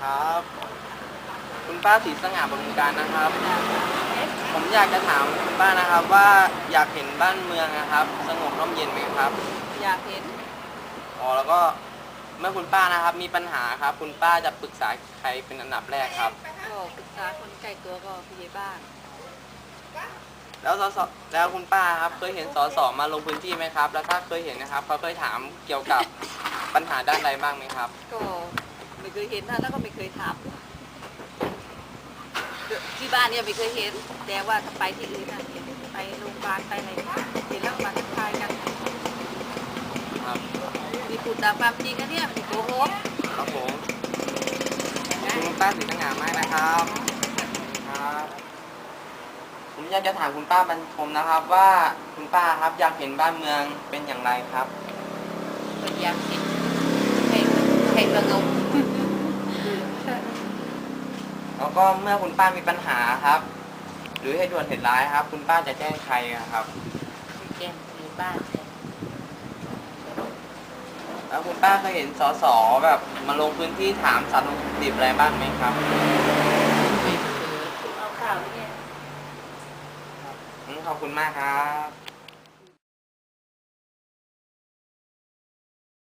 ครับ คุณป้าศรีสง่าบำรุงการนะครับ ผมอยากจะถามคุณป้านะครับว่าอยากเห็นบ้านเมืองนะครับ สงบร่มเย็นไหมครับ อยากเห็น อ๋อแล้วก็เมื่อคุณป้านะครับ มีปัญหาครับ คุณป้าจะปรึกษาใครเป็นอันดับแรกครับ ก็ปรึกษาคนใกล้ตัวก็ผู้ใหญ่บ้านแล้วสสแล้วคุณป้าครับ เคยเห็นสสมาลงพื้นที่ไหมครับ แล้วถ้าเคยเห็นนะครับเขาเคยถามเกี่ยวกับปัญหาด้านใดบ้างไหมครับ ก็ไม่ เคยเห็นนะแล้วก็ไม่เคยถามที่บ้านเนี่ยไม่เคยเห็น แต่ว่าถ้าไปที่อื่นน่ะเห็นไปโรงพยาบาลไปอะไรเนี่ยเห็นแล้วมาทักทายกันครับมีพูดตามความจริงนะเนี่ยไม่โกหกครับผมนะขอบคุณคุณป้าศรีสง่ามากนะครับครับผมอยากจะถามคุณป้าบรรทมนะครับ ว่าคุณป้าครับอยากเห็นบ้านเมืองเป็นอย่างไรครับก็อยากเห็นให้ให้สงบ แล้วก็เมื่อคุณป้ามีปัญหาครับ หรือให้ด่วนเหตุร้ายครับ คุณป้าจะแจ้งใครอะครับ แจ้งผู้ใหญ่บ้านแล้วคุณป้าเคยเห็นสสแบบมาลงพื้นที่ถามสารลงดิบอะไรบ้างไหมครับเอาข่าวเนี่ยอืมขอบคุณมากครับ